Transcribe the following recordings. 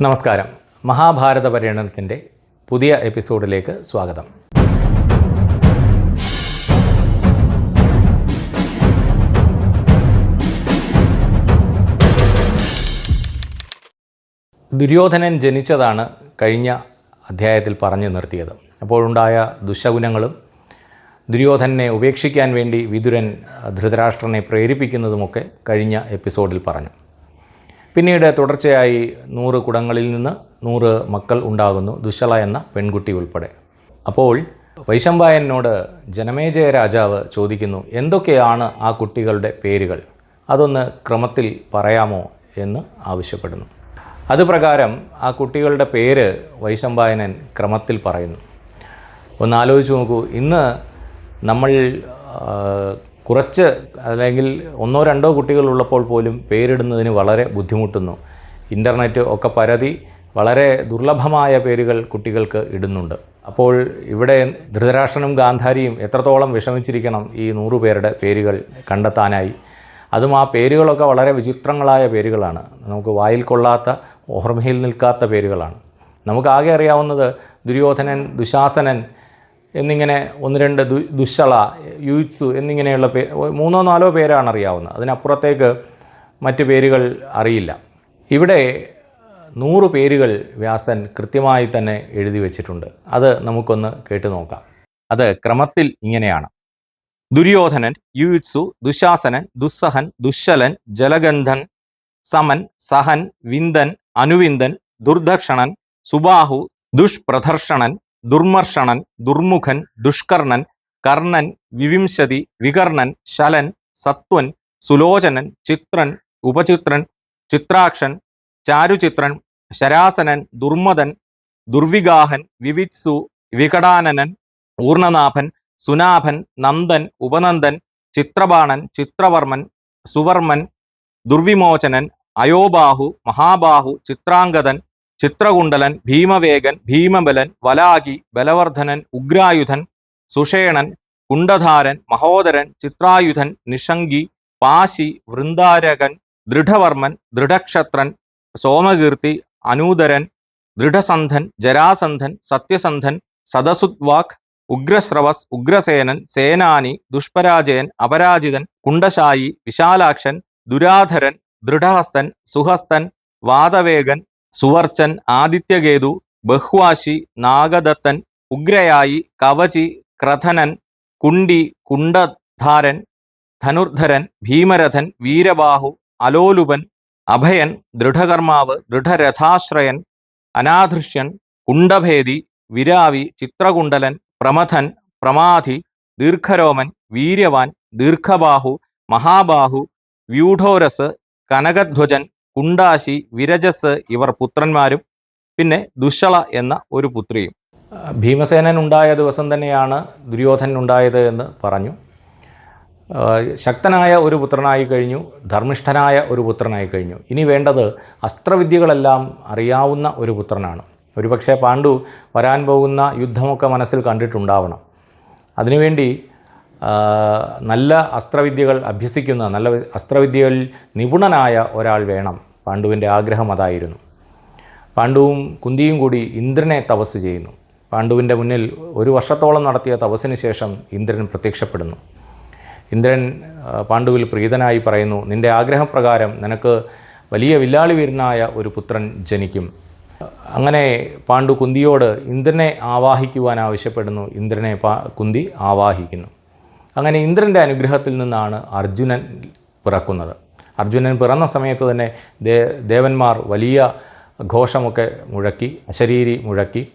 നമസ്കാരം. മഹാഭാരത പര്യടനത്തിന്റെ പുതിയ എപ്പിസോഡിലേക്ക് സ്വാഗതം. ദുര്യോധനൻ ജനിച്ചതാണ് കഴിഞ്ഞ അധ്യായത്തിൽ പറഞ്ഞു നിർത്തിയത്. അപ്പോഴുണ്ടായ ദുശകുനങ്ങളും ദുര്യോധനെ ഉപേക്ഷിക്കാൻ വേണ്ടി വിതുരൻ ധൃതരാഷ്ട്രനെ പ്രേരിപ്പിക്കുന്നതുമൊക്കെ കഴിഞ്ഞ എപ്പിസോഡിൽ പറഞ്ഞു. പിന്നീട് തുടർച്ചയായി നൂറ് കുടങ്ങളിൽ നിന്ന് നൂറ് മക്കൾ ഉണ്ടാകുന്നു. ദുശല എന്ന പെൺകുട്ടി ഉൾപ്പെടെ. അപ്പോൾ വൈശമ്പായനോട് ജനമേജയ രാജാവ് ചോദിക്കുന്നു. എന്തൊക്കെയാണ് ആ കുട്ടികളുടെ പേരുകൾ? അതൊന്ന് ക്രമത്തിൽ പറയാമോ? എന്ന് ആവശ്യപ്പെടുന്നു. അതുപ്രകാരം ആ കുട്ടികളുടെ പേര് വൈശമ്പായനൻ ക്രമത്തിൽ പറയുന്നു. ഒന്ന് ആലോചിച്ച് നോക്കൂ. ഇന്ന് നമ്മൾ കുറച്ച് അല്ലെങ്കിൽ ഒന്നോ രണ്ടോ കുട്ടികളുള്ളപ്പോൾ പോലും പേരിടുന്നതിന് വളരെ ബുദ്ധിമുട്ടുന്നു. ഇന്റർനെറ്റ് ഒക്കെ പരതി വളരെ ദുർലഭമായ പേരുകൾ കുട്ടികൾക്ക് ഇടുന്നുണ്ട്. അപ്പോൾ ഇവിടെ ധൃതരാഷ്ട്രനും ഗാന്ധാരിയും എത്രത്തോളം വിഷമിച്ചിരിക്കണം ഈ നൂറു പേരുടെ പേരുകൾ കണ്ടെത്താനായി. അതും ആ പേരുകളൊക്കെ വളരെ വിചിത്രങ്ങളായ പേരുകളാണ്. നമുക്ക് വായിൽ കൊള്ളാത്ത ഓർമ്മയിൽ നിൽക്കാത്ത പേരുകളാണ്. നമുക്കാകെ അറിയാവുന്നത് ദുര്യോധനൻ ദുശാസനൻ എന്നിങ്ങനെ ഒന്ന് രണ്ട് ദു ദുശള യുത്സു എന്നിങ്ങനെയുള്ള പേ മൂന്നോ നാലോ പേരാണ് അറിയാവുന്നത്. അതിനപ്പുറത്തേക്ക് മറ്റ് പേരുകൾ അറിയില്ല. ഇവിടെ നൂറ് പേരുകൾ വ്യാസൻ കൃത്യമായി തന്നെ എഴുതി വച്ചിട്ടുണ്ട്. അത് നമുക്കൊന്ന് കേട്ടു നോക്കാം. അത് ക്രമത്തിൽ ഇങ്ങനെയാണ്. ദുര്യോധനൻ യുയുത്സു ദുശാസനൻ ദുസ്സഹൻ ദുശ്ശലൻ ജലഗന്ധൻ സമൻ സഹൻ വിന്ദൻ അനുവിന്ദൻ ദുർദക്ഷണൻ സുബാഹു ദുഷ്പ്രദർശണൻ ദുർമർഷണൻ ദുർമുഖൻ ദുഷ്കർണൻ കർണൻ വിവിംശതി വികർണൻ ശലൻ സത്വൻ സുലോചനൻ ചിത്രൻ ഉപചിത്രൻ ചിത്രാക്ഷൻ ചാരുചിത്രൻ ശരാസനൻ ദുർമദൻ ദുർവിഗാഹൻ വിവിത്സു വികടാനനൻ ഊർണനാഭൻ സുനാഭൻ നന്ദൻ ഉപനന്ദൻ ചിത്രബാണൻ ചിത്രവർമ്മൻ സുവർമ്മൻ ദുർവിമോചനൻ അയോബാഹു മഹാബാഹു ചിത്രാംഗതൻ ചിത്രകുണ്ടലൻ ഭീമവേഗൻ ഭീമബലൻ വലാകി ബലവർദ്ധനൻ ഉഗ്രായുധൻ സുഷേണൻ കുണ്ടധാരൻ മഹോദരൻ ചിത്രായുധൻ നിഷങ്കി പാശി വൃന്ദാരകൻ ദൃഢവർമ്മൻ ദൃഢക്ഷത്രൻ സോമകീർത്തി അനൂദരൻ ദൃഢസന്ധൻ ജരാസന്ധൻ സത്യസന്ധൻ സദസുദ്വാക് ഉഗ്രസ്രവസ് ഉഗ്രസേനൻ സേനാനി ദുഷ്പരാജയൻ അപരാജിതൻ കുണ്ടശായി വിശാലാക്ഷൻ ദുരാധരൻ ദൃഢഹസ്തൻ സുഹസ്തൻ വാദവേഗൻ സുവർച്ചൻ ആദിത്യകേതു ബഹ്വാശി നാഗദത്തൻ ഉഗ്രയായി കവചി ക്രഥനൻ കുണ്ടി കുണ്ടധാരൻ ധനുർധരൻ ഭീമരഥൻ വീരബാഹു അലോലുപൻ അഭയൻ ദൃഢകർമാവ് ദൃഢരഥാശ്രയൻ അനാധൃഷ്യൻ കുണ്ടഭേദി വിരാവി ചിത്രകുണ്ടലൻ പ്രമഥൻ പ്രമാധി ദീർഘരോമൻ വീര്യവാൻ ദീർഘബാഹു മഹാബാഹു വ്യൂഢോരസ് കനകധ്വജൻ കുണ്ടാശി വിരജസ് ഇവർ പുത്രന്മാരും പിന്നെ ദുഷള എന്ന ഒരു പുത്രിയും. ഭീമസേനൻ ഉണ്ടായ ദിവസം തന്നെയാണ് ദുര്യോധനൻ ഉണ്ടായത് എന്ന് പറഞ്ഞു. ശക്തനായ ഒരു പുത്രനായി കഴിഞ്ഞു ധർമ്മിഷ്ഠനായ ഒരു പുത്രനായി കഴിഞ്ഞു. ഇനി വേണ്ടത് അസ്ത്രവിദ്യകളെല്ലാം അറിയാവുന്ന ഒരു പുത്രനാണ്. ഒരുപക്ഷെ പാണ്ഡു വരാൻ പോകുന്ന യുദ്ധമൊക്കെ മനസ്സിൽ കണ്ടിട്ടുണ്ടാവണം. അതിനുവേണ്ടി നല്ല അസ്ത്രവിദ്യകൾ അഭ്യസിക്കുന്ന നല്ല അസ്ത്രവിദ്യകളിൽ നിപുണനായ ഒരാൾ വേണം. പാണ്ഡുവിന്റെ ആഗ്രഹം അതായിരുന്നു. പാണ്ഡുവും കുന്തിയും കൂടി ഇന്ദ്രനെ തപസ് ചെയ്യുന്നു. പാണ്ഡുവിന്റെ മുന്നിൽ ഒരു വർഷത്തോളം നടത്തിയ തപസ്സിന് ശേഷം ഇന്ദ്രൻ പ്രത്യക്ഷപ്പെടുന്നു. ഇന്ദ്രൻ പാണ്ഡുവിൽ പ്രീതനായി പറയുന്നു നിന്റെ ആഗ്രഹപ്രകാരം നിനക്ക് വലിയ വില്ലാളി വീരനായ ഒരു പുത്രൻ ജനിക്കും. അങ്ങനെ പാണ്ഡു കുന്തിയോട് ഇന്ദ്രനെ ആവാഹിക്കുവാൻ ആവശ്യപ്പെടുന്നു. ഇന്ദ്രനെ പാ കുന്തി ആവാഹിക്കുന്നു. അങ്ങനെ ഇന്ദ്രന്റെ അനുഗ്രഹത്തിൽ നിന്നാണ് അർജുനൻ പിറക്കുന്നത്. അർജുനൻ പിറന്ന സമയത്ത് തന്നെ ദേ ദേവന്മാർ വലിയ ഘോഷമൊക്കെ മുഴക്കി അശരീരി മുഴക്കി.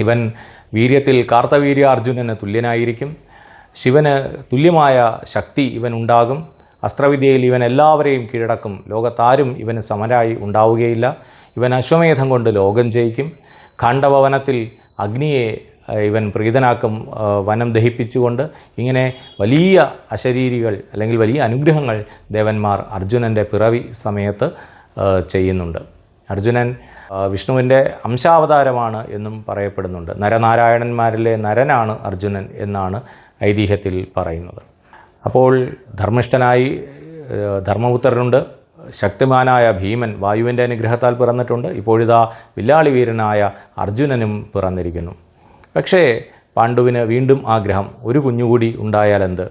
ഇവൻ വീര്യത്തിൽ കാർത്തവീര്യ അർജുനന് തുല്യനായിരിക്കും. ശിവന് തുല്യമായ ശക്തി ഇവൻ ഉണ്ടാകും. അസ്ത്രവിദ്യയിൽ ഇവൻ എല്ലാവരെയും കീഴടക്കും. ലോകത്താരും ഇവന് സമരായി ഉണ്ടാവുകയില്ല. ഇവൻ അശ്വമേധം കൊണ്ട് ലോകം ജയിക്കും. ഖണ്ഡഭവനത്തിൽ അഗ്നിയെ ഇവൻ പ്രീതനാക്കും വനം ദഹിപ്പിച്ചുകൊണ്ട് ഇങ്ങനെ വലിയ അശരീരികൾ അല്ലെങ്കിൽ വലിയ അനുഗ്രഹങ്ങൾ ദേവന്മാർ അർജുനന്റെ പിറവി സമയത്ത് ചെയ്യുന്നുണ്ട്. അർജുനൻ വിഷ്ണുവിന്റെ അംശാവതാരമാണ് എന്നും പറയപ്പെടുന്നുണ്ട്. നരനാരായണന്മാരിലെ നരനാണ് അർജുനൻ എന്നാണ് ഐതിഹ്യത്തിൽ പറയുന്നത്. അപ്പോൾ ധർമ്മിഷ്ഠനായി ധർമ്മപുത്രനുണ്ട്. ശക്തിമാനായ ഭീമൻ വായുവിന്റെ അനുഗ്രഹത്താൽ പിറന്നിട്ടുണ്ട്. ഇപ്പോഴിതാ വില്ലാളി വീരനായ അർജുനനും പിറന്നിരിക്കുന്നു. പക്ഷേ പാണ്ഡുവിന് വീണ്ടും ആഗ്രഹം ഒരു കുഞ്ഞുകൂടി ഉണ്ടായാലെന്ത്?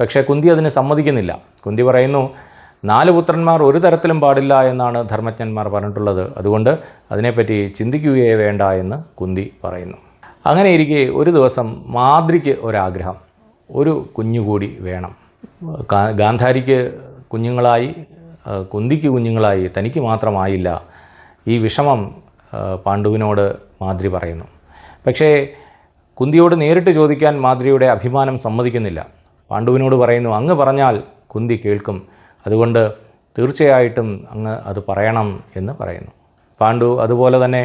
പക്ഷേ കുന്തി അതിന് സമ്മതിക്കുന്നില്ല. കുന്തി പറയുന്നു നാല് പുത്രന്മാർ ഒരു തരത്തിലും പാടില്ല എന്നാണ് ധർമ്മജ്ഞന്മാർ പറഞ്ഞിട്ടുള്ളത്. അതുകൊണ്ട് അതിനെപ്പറ്റി ചിന്തിക്കുകയേ വേണ്ട എന്ന് കുന്തി പറയുന്നു. അങ്ങനെ ഇരിക്കെ ഒരു ദിവസം മാദ്രിക്ക് ഒരാഗ്രഹം ഒരു കുഞ്ഞുകൂടി വേണം. ഗാന്ധാരിക്ക് കുഞ്ഞുങ്ങളായി കുന്തിക്ക് കുഞ്ഞുങ്ങളായി തനിക്ക് മാത്രമായില്ല ഈ വിഷമം പാണ്ഡുവിനോട് മാദ്രി പറയുന്നു. പക്ഷേ കുന്തിയോട് നേരിട്ട് ചോദിക്കാൻ മാദ്രിയുടെ അഭിമാനം സമ്മതിക്കുന്നില്ല. പാണ്ഡുവിനോട് പറയുന്നു അങ്ങ് പറഞ്ഞാൽ കുന്തി കേൾക്കും. അതുകൊണ്ട് തീർച്ചയായിട്ടും അങ്ങ് അത് പറയണം എന്ന് പറയുന്നു. പാണ്ഡു അതുപോലെ തന്നെ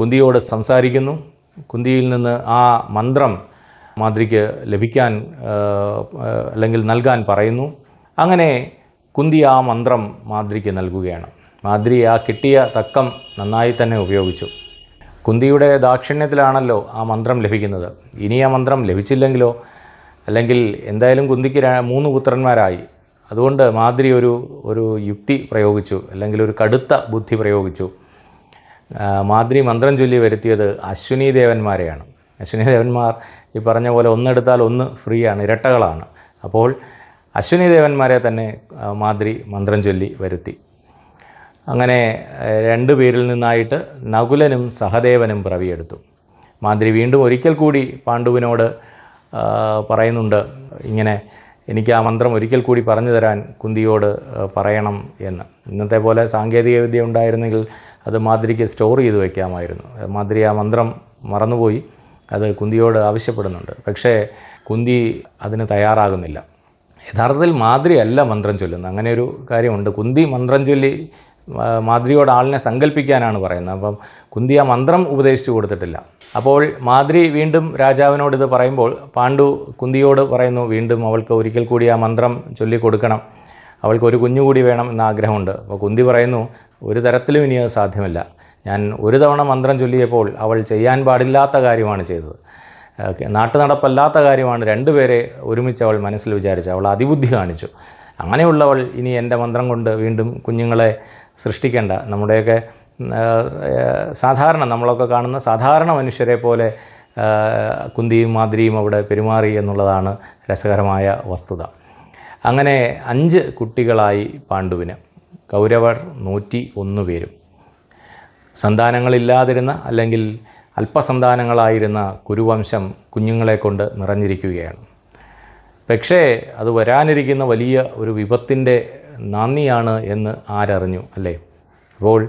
കുന്തിയോട് സംസാരിക്കുന്നു. കുന്തിയിൽ നിന്ന് ആ മന്ത്രം മാദ്രിക്ക് ലഭിക്കാൻ അല്ലെങ്കിൽ നൽകാൻ പറയുന്നു. അങ്ങനെ കുന്തി ആ മന്ത്രം മാദ്രിക്ക് നൽകുകയാണ്. മാദ്രി ആ കിട്ടിയ തക്കം നന്നായി തന്നെ ഉപയോഗിച്ചു. കുന്തിയുടെ ദാക്ഷിണ്യത്തിലാണല്ലോ ആ മന്ത്രം ലഭിക്കുന്നത്. ഇനി ആ മന്ത്രം ലഭിച്ചില്ലെങ്കിലോ? അല്ലെങ്കിൽ എന്തായാലും കുന്തിക്ക് മൂന്ന് പുത്രന്മാരായി. അതുകൊണ്ട് മാതിരി ഒരു ഒരു യുക്തി പ്രയോഗിച്ചു. അല്ലെങ്കിൽ ഒരു കടുത്ത ബുദ്ധി പ്രയോഗിച്ചു. മാതിരി മന്ത്രം ചൊല്ലി വരുത്തിയത് അശ്വിനി ദേവന്മാരെയാണ് അശ്വിനി ദേവന്മാർ ഈ പറഞ്ഞ പോലെ ഒന്നെടുത്താൽ ഒന്ന് ഫ്രീ ആണ് ഇരട്ടകളാണ്. അപ്പോൾ അശ്വിനി ദേവന്മാരെ തന്നെ മാതിരി മന്ത്രം ചൊല്ലി വരുത്തി. അങ്ങനെ രണ്ടു പേരിൽ നിന്നായിട്ട് നകുലനും സഹദേവനും പിറവിയെടുത്തു. മാന്ത്രി വീണ്ടും ഒരിക്കൽ കൂടി പാണ്ഡുവിനോട് പറയുന്നുണ്ട് ഇങ്ങനെ എനിക്ക് ആ മന്ത്രം ഒരിക്കൽ കൂടി പറഞ്ഞു തരാൻ കുന്തിയോട് പറയണം എന്ന്. ഇന്നത്തെ പോലെ സാങ്കേതികവിദ്യ ഉണ്ടായിരുന്നെങ്കിൽ അത് മാതിരിക്ക് സ്റ്റോർ ചെയ്ത് വയ്ക്കാമായിരുന്നു മാതിരി ആ മന്ത്രം മറന്നുപോയി. അത് കുന്തിയോട് ആവശ്യപ്പെടുന്നുണ്ട്. പക്ഷേ കുന്തി അതിന് തയ്യാറാകുന്നില്ല. യഥാർത്ഥത്തിൽ മാദ്രി അല്ല മന്ത്രം ചൊല്ലുന്നത്. അങ്ങനെ ഒരു കാര്യമുണ്ട്. കുന്തി മന്ത്രം ചൊല്ലി മാദ്രിയോട് ആളിനെ സങ്കല്പിക്കാനാണ് പറയുന്നത്. അപ്പം കുന്തി ആ മന്ത്രം ഉപദേശിച്ചു കൊടുത്തിട്ടില്ല. അപ്പോൾ മാദ്രി വീണ്ടും രാജാവിനോട് ഇത് പറയുമ്പോൾ പാണ്ഡു കുന്തിയോട് പറയുന്നു വീണ്ടും അവൾക്ക് ഒരിക്കൽ കൂടി ആ മന്ത്രം ചൊല്ലിക്കൊടുക്കണം. അവൾക്ക് ഒരു കുഞ്ഞുകൂടി വേണം എന്ന ആഗ്രഹമുണ്ട്. അപ്പോൾ കുന്തി പറയുന്നു ഒരു തരത്തിലും ഇനി അത് സാധ്യമല്ല. ഞാൻ ഒരു തവണ മന്ത്രം ചൊല്ലിയപ്പോൾ അവൾ ചെയ്യാൻ പാടില്ലാത്ത കാര്യമാണ് ചെയ്തത്. നാട്ടു നടപ്പല്ലാത്ത കാര്യമാണ്. രണ്ടുപേരെ ഒരുമിച്ച് അവൾ മനസ്സിൽ വിചാരിച്ചു. അവൾ അതിബുദ്ധി കാണിച്ചു. അങ്ങനെയുള്ളവൾ ഇനി എന്റെ മന്ത്രം കൊണ്ട് വീണ്ടും കുഞ്ഞുങ്ങളെ സൃഷ്ടിക്കേണ്ട. നമ്മുടെയൊക്കെ സാധാരണ നമ്മളൊക്കെ കാണുന്ന സാധാരണ മനുഷ്യരെ പോലെ കുന്തിയും മാതിരിയും അവിടെ പെരുമാറി എന്നുള്ളതാണ് രസകരമായ വസ്തുത. അങ്ങനെ അഞ്ച് കുട്ടികളായി പാണ്ഡുവിന്. കൗരവർ നൂറ്റി ഒന്ന് പേരും. സന്താനങ്ങളില്ലാതിരുന്ന അല്ലെങ്കിൽ അല്പസന്താനങ്ങളായിരുന്ന കുരുവംശം കുഞ്ഞുങ്ങളെ കൊണ്ട് നിറഞ്ഞിരിക്കുകയാണ്. പക്ഷേ അത് വരാനിരിക്കുന്ന വലിയ ഒരു വിപത്തിന്റെ നാന്ദിയാണ് എന്ന് ആരറിഞ്ഞു അല്ലേ? അപ്പോൾ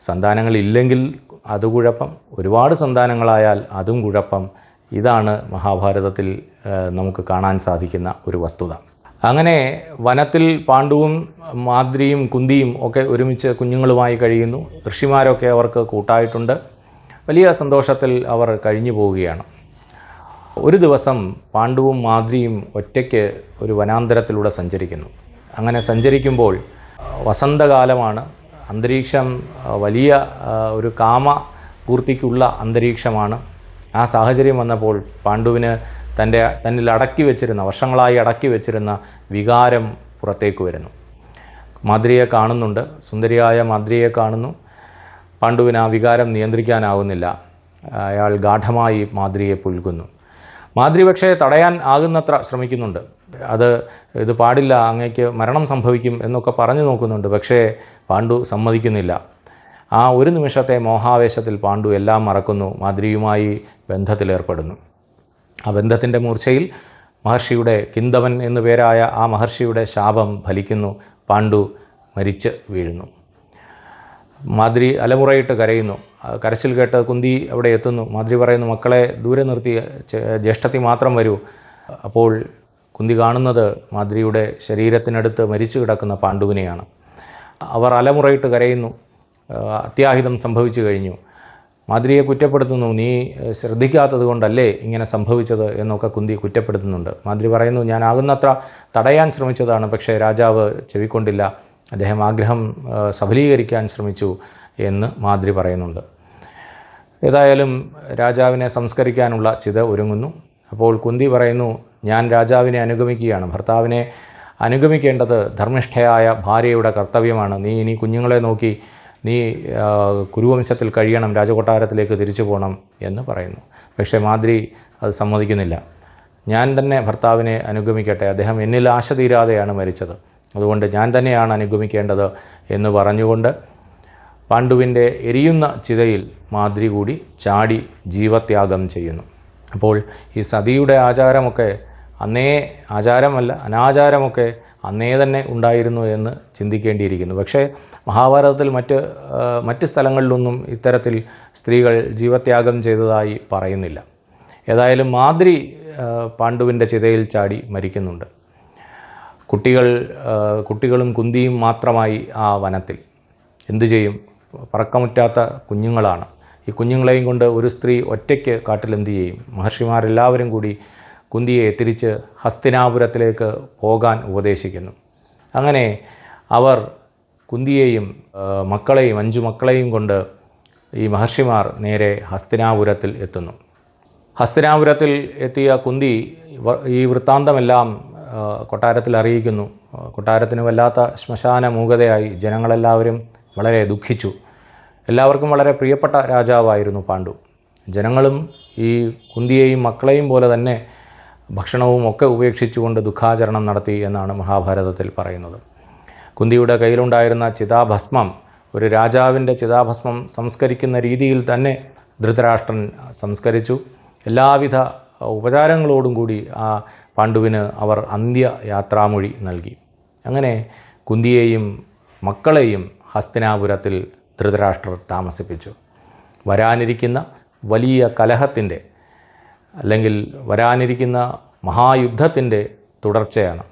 സന്താനങ്ങളില്ലെങ്കിൽ അത് കുഴപ്പം. ഒരുപാട് സന്താനങ്ങളായാൽ അതും കുഴപ്പം. ഇതാണ് മഹാഭാരതത്തിൽ നമുക്ക് കാണാൻ സാധിക്കുന്ന ഒരു വസ്തുത. അങ്ങനെ വനത്തിൽ പാണ്ഡുവും മാദ്രിയും കുന്തിയും ഒക്കെ ഒരുമിച്ച് കുഞ്ഞുങ്ങളുമായി കഴിയുന്നു. ഋഷിമാരൊക്കെ അവർക്ക് കൂട്ടായിട്ടുണ്ട്. വലിയ സന്തോഷത്തിൽ അവർ കഴിഞ്ഞു പോവുകയാണ്. ഒരു ദിവസം പാണ്ഡുവും മാദ്രിയും ഒറ്റയ്ക്ക് ഒരു വനാന്തരത്തിലൂടെ സഞ്ചരിക്കുന്നു. അങ്ങനെ സഞ്ചരിക്കുമ്പോൾ വസന്തകാലമാണ്. അന്തരീക്ഷം വലിയ ഒരു കാമ പൂർത്തിക്കുള്ള അന്തരീക്ഷമാണ്. ആ സാഹചര്യം വന്നപ്പോൾ പാണ്ഡുവിന് തന്റെ തന്നിൽ അടക്കി വെച്ചിരുന്ന വർഷങ്ങളായി അടക്കി വെച്ചിരുന്ന വികാരം പുറത്തേക്ക് വരുന്നു. മാദ്രിയെ കാണുന്നുണ്ട്. സുന്ദരിയായ മാദ്രിയെ കാണുന്നു. പാണ്ഡുവിന് ആ വികാരം നിയന്ത്രിക്കാനാവുന്നില്ല. അയാൾ ഗാഠമായി മാദ്രിയെ പുൽകുന്നു മാദ്രി പക്ഷേ തടയാൻ ആകുന്നത്ര ശ്രമിക്കുന്നുണ്ട്. അത് ഇത് പാടില്ല അങ്ങേക്ക് മരണം സംഭവിക്കും എന്നൊക്കെ പറഞ്ഞു നോക്കുന്നുണ്ട്. പക്ഷേ പാണ്ഡു സമ്മതിക്കുന്നില്ല. ആ ഒരു നിമിഷത്തെ മോഹാവേശത്തിൽ പാണ്ഡു എല്ലാം മറക്കുന്നു മാദ്രിയുമായി ബന്ധത്തിലേർപ്പെടുന്നു. ആ ബന്ധത്തിന്റെ മൂർച്ചയിൽ മഹർഷിയുടെ കിന്തവൻ എന്നു പേരായ ആ മഹർഷിയുടെ ശാപം ഫലിക്കുന്നു. പാണ്ഡു മരിച്ച് വീഴുന്നു. മാദ്രി അലമുറയിട്ട് കരയുന്നു. കരച്ചിൽ കേട്ട് കുന്തി അവിടെ എത്തുന്നു. മാതിരി പറയുന്നു മക്കളെ ദൂരെ നിർത്തി ജ്യേഷ്ഠത്തി മാത്രം വരൂ. അപ്പോൾ കുന്തി കാണുന്നത് മാതിരിയുടെ ശരീരത്തിനടുത്ത് മരിച്ചു കിടക്കുന്ന പാണ്ഡുവിനെയാണ്. അവർ അലമുറയിട്ട് കരയുന്നു. അത്യാഹിതം സംഭവിച്ചു കഴിഞ്ഞു. മാതിരിയെ കുറ്റപ്പെടുത്തുന്നു. നീ ശ്രദ്ധിക്കാത്തത് കൊണ്ടല്ലേ ഇങ്ങനെ സംഭവിച്ചത്? എന്നൊക്കെ കുന്തി കുറ്റപ്പെടുത്തുന്നുണ്ട്. മാതിരി പറയുന്നു ഞാൻ ആകുന്നത്ര തടയാൻ ശ്രമിച്ചതാണ് പക്ഷേ രാജാവ് ചെവിക്കൊണ്ടില്ല. അദ്ദേഹം ആഗ്രഹം സഫലീകരിക്കാൻ ശ്രമിച്ചു എന്ന് മാതിരി പറയുന്നുണ്ട്. ഏതായാലും രാജാവിനെ സംസ്കരിക്കാനുള്ള ചിത ഒരുങ്ങുന്നു. അപ്പോൾ കുന്തി പറയുന്നു ഞാൻ രാജാവിനെ അനുഗമിക്കുകയാണ്. ഭർത്താവിനെ അനുഗമിക്കേണ്ടത് ധർമ്മിഷ്ഠയായ ഭാര്യയുടെ കർത്തവ്യമാണ്. നീ ഇനി കുഞ്ഞുങ്ങളെ നോക്കി നീ കുരുവംശത്തിൽ കഴിയണം രാജകൊട്ടാരത്തിലേക്ക് തിരിച്ചു പോകണം എന്ന് പറയുന്നു. പക്ഷേ മാദ്രി അത് സമ്മതിക്കുന്നില്ല. ഞാൻ തന്നെ ഭർത്താവിനെ അനുഗമിക്കട്ടെ. അദ്ദേഹം എന്നിൽ ആശ തീരാതെയാണ് മരിച്ചത്. അതുകൊണ്ട് ഞാൻ തന്നെയാണ് അനുഗമിക്കേണ്ടത് എന്ന് പറഞ്ഞുകൊണ്ട് പാണ്ഡുവിന്റെ എരിയുന്ന ചിതയിൽ മാതിരി കൂടി ചാടി ജീവത്യാഗം ചെയ്യുന്നു. അപ്പോൾ ഈ സതിയുടെ ആചാരമൊക്കെ അന്നേ ആചാരമല്ല അനാചാരമൊക്കെ അന്നേ തന്നെ ഉണ്ടായിരുന്നു എന്ന് ചിന്തിക്കേണ്ടിയിരിക്കുന്നു. പക്ഷേ മഹാഭാരതത്തിൽ മറ്റ് മറ്റ് സ്ഥലങ്ങളിലൊന്നും ഇത്തരത്തിൽ സ്ത്രീകൾ ജീവത്യാഗം ചെയ്തതായി പറയുന്നില്ല. ഏതായാലും മാതിരി പാണ്ഡുവിന്റെ ചിതയിൽ ചാടി മരിക്കുന്നുണ്ട്. കുട്ടികൾ കുട്ടികളും കുന്തിയും മാത്രമായി ആ വനത്തിൽ. എന്തു ചെയ്യും? പറക്കമുറ്റാത്ത കുഞ്ഞുങ്ങളാണ്. ഈ കുഞ്ഞുങ്ങളെയും കൊണ്ട് ഒരു സ്ത്രീ ഒറ്റയ്ക്ക് കാട്ടിൽ എന്തു ചെയ്യും? മഹർഷിമാരെല്ലാവരും കൂടി കുന്തിയെ തിരിച്ച് ഹസ്തിനാപുരത്തിലേക്ക് പോകാൻ ഉപദേശിക്കുന്നു. അങ്ങനെ അവർ കുന്തിയെയും മക്കളെയും അഞ്ചു മക്കളെയും കൊണ്ട് ഈ മഹർഷിമാർ നേരെ ഹസ്തിനാപുരത്തിൽ എത്തുന്നു. ഹസ്തിനാപുരത്തിൽ എത്തിയ കുന്തി ഈ വൃത്താന്തമെല്ലാം കൊട്ടാരത്തിൽ അറിയിക്കുന്നു. കൊട്ടാരത്തിന് വല്ലാത്ത ശ്മശാന മൂകതയായി ജനങ്ങളെല്ലാവരും വളരെ ദുഃഖിച്ചു. എല്ലാവർക്കും വളരെ പ്രിയപ്പെട്ട രാജാവായിരുന്നു പാണ്ഡു. ജനങ്ങളും ഈ കുന്തിയെയും മക്കളെയും പോലെ തന്നെ ഭക്ഷണവും ഒക്കെ ഉപേക്ഷിച്ചുകൊണ്ട് ദുഃഖാചരണം നടത്തി എന്നാണ് മഹാഭാരതത്തിൽ പറയുന്നത്. കുന്തിയുടെ കയ്യിലുണ്ടായിരുന്ന ചിതാഭസ്മം ഒരു രാജാവിന്റെ ചിതാഭസ്മം സംസ്കരിക്കുന്ന രീതിയിൽ തന്നെ ധൃതരാഷ്ട്രൻ സംസ്കരിച്ചു. എല്ലാവിധ ഉപചാരങ്ങളോടും കൂടി ആ പാണ്ഡുവിന് അവർ അന്ത്യ യാത്രാമൊഴി നൽകി. അങ്ങനെ കുന്തിയെയും മക്കളെയും ഹസ്തിനാപുരത്തിൽ ധൃതരാഷ്ട്രർ താമസിപ്പിച്ചു. വരാനിരിക്കുന്ന വലിയ കലഹത്തിന്റെ അല്ലെങ്കിൽ വരാനിരിക്കുന്ന മഹായുദ്ധത്തിന്റെ തുടർച്ചയാണ്.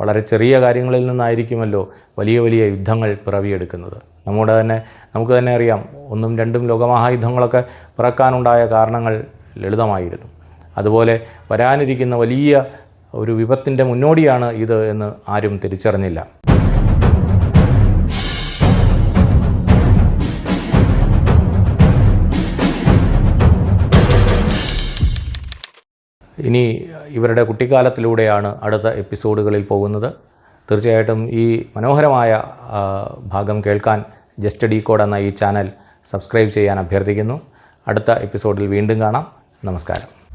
വളരെ ചെറിയ കാര്യങ്ങളിൽ നിന്നായിരിക്കുമല്ലോ വലിയ വലിയ യുദ്ധങ്ങൾ പിറവിയെടുക്കുന്നത്. നമ്മുടെ തന്നെ നമുക്ക് തന്നെ അറിയാം ഒന്നും രണ്ടും ലോകമഹായുദ്ധങ്ങളൊക്കെ പിറക്കാനുണ്ടായ കാരണങ്ങൾ ലളിതമായിരുന്നു. അതുപോലെ വരാനിരിക്കുന്ന വലിയ ഒരു വിപത്തിന്റെ മുന്നോടിയാണ് ഇത് എന്ന് ആരും തിരിച്ചറിഞ്ഞില്ല. ഇനി ഇവരുടെ കുട്ടിക്കാലത്തിലൂടെയാണ് അടുത്ത എപ്പിസോഡുകളിൽ പോകുന്നത്. തീർച്ചയായിട്ടും ഈ മനോഹരമായ ഭാഗം കേൾക്കാൻ ജസ്റ്റ് ഡി കോഡ് എന്ന ഈ ചാനൽ സബ്സ്ക്രൈബ് ചെയ്യാൻ അഭ്യർത്ഥിക്കുന്നു. അടുത്ത എപ്പിസോഡിൽ വീണ്ടും കാണാം. നമസ്കാരം.